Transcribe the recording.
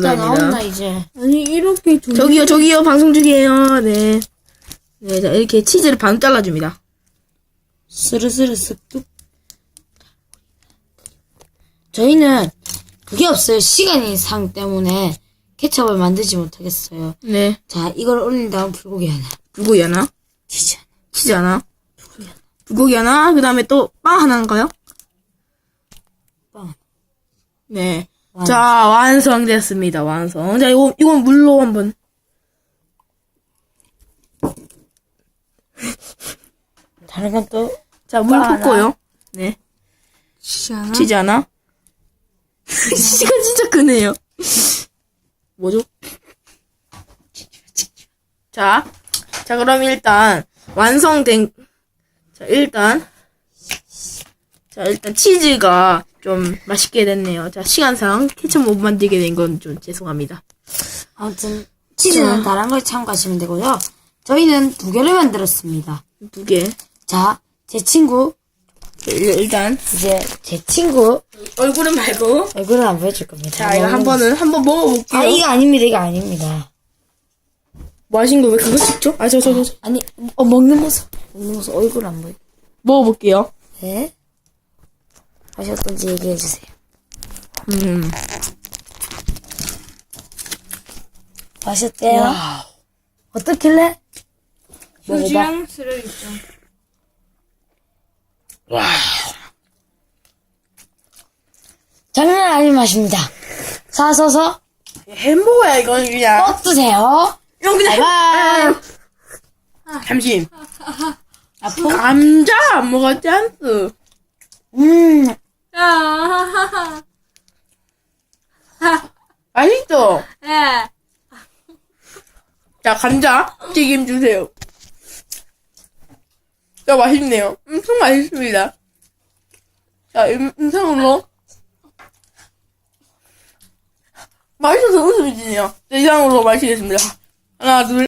다 나온다 나옵니다. 이제. 아니 이렇게 두 저기요, 저기요, 방송 중이에요. 네. 네, 자, 이렇게 치즈를 반 잘라줍니다. 스르스르 쓱뚝. 저희는 그게 없어요. 시간이 상 때문에 케첩을 만들지 못하겠어요. 네. 자, 이걸 올린 다음 불고기 하나. 불고기 하나, 치즈. 치즈 하나, 불고기 하나, 그 다음에 또 빵 하나인가요? 빵. 네. 완. 자, 완성됐습니다. 완성. 자, 이거, 이건 물로 한번. 다른 건 또. 자, 물빵 하나. 붓고요. 네. 치즈 하나. 치즈 하나. 치즈가 진짜 크네요. 뭐죠? 자, 자, 그럼 일단, 완성된, 자, 일단, 자, 일단 치즈가 좀 맛있게 됐네요. 자, 시간상 케첩 못 만들게 된 건 좀 죄송합니다. 아무튼 치즈는 다른 걸 참고하시면 되고요. 저희는 두 개를 만들었습니다. 두 개. 자, 제 친구 일- 일단, 이제 제 친구 얼굴은 말고. 얼굴을 안 보여줄 겁니다. 자, 이거 한 번은, 한번 먹어볼게요. 아, 이거 아닙니다. 이거 아닙니다. 뭐 하신 거 왜 그거 찍죠? 아, 저, 저, 저, 저. 아니, 어, 먹는 모습. 먹는 모습 얼굴 안 보여. 먹어볼게요. 네? 하셨던지 얘기해 주세요. 음. 맛있대요? 어떻길래? 먹어봐. 휴지랑 쓰레기장. 장난 아닌 맛입니다. 사서서 햄버거야, 이건 그냥. 꼭 드세요. 이건 그냥. 바이바이. 햄- 잠시. 감자 안 먹었지 않스? 음, 야, 맛있어. 예. 자, 감자 튀김 주세요. 자, 맛있네요. 엄청 맛있습니다. 자, 임, 임상으로. 맛있어서 웃음이 지네요. 자, 이상으로 마시겠습니다. 하나, 둘.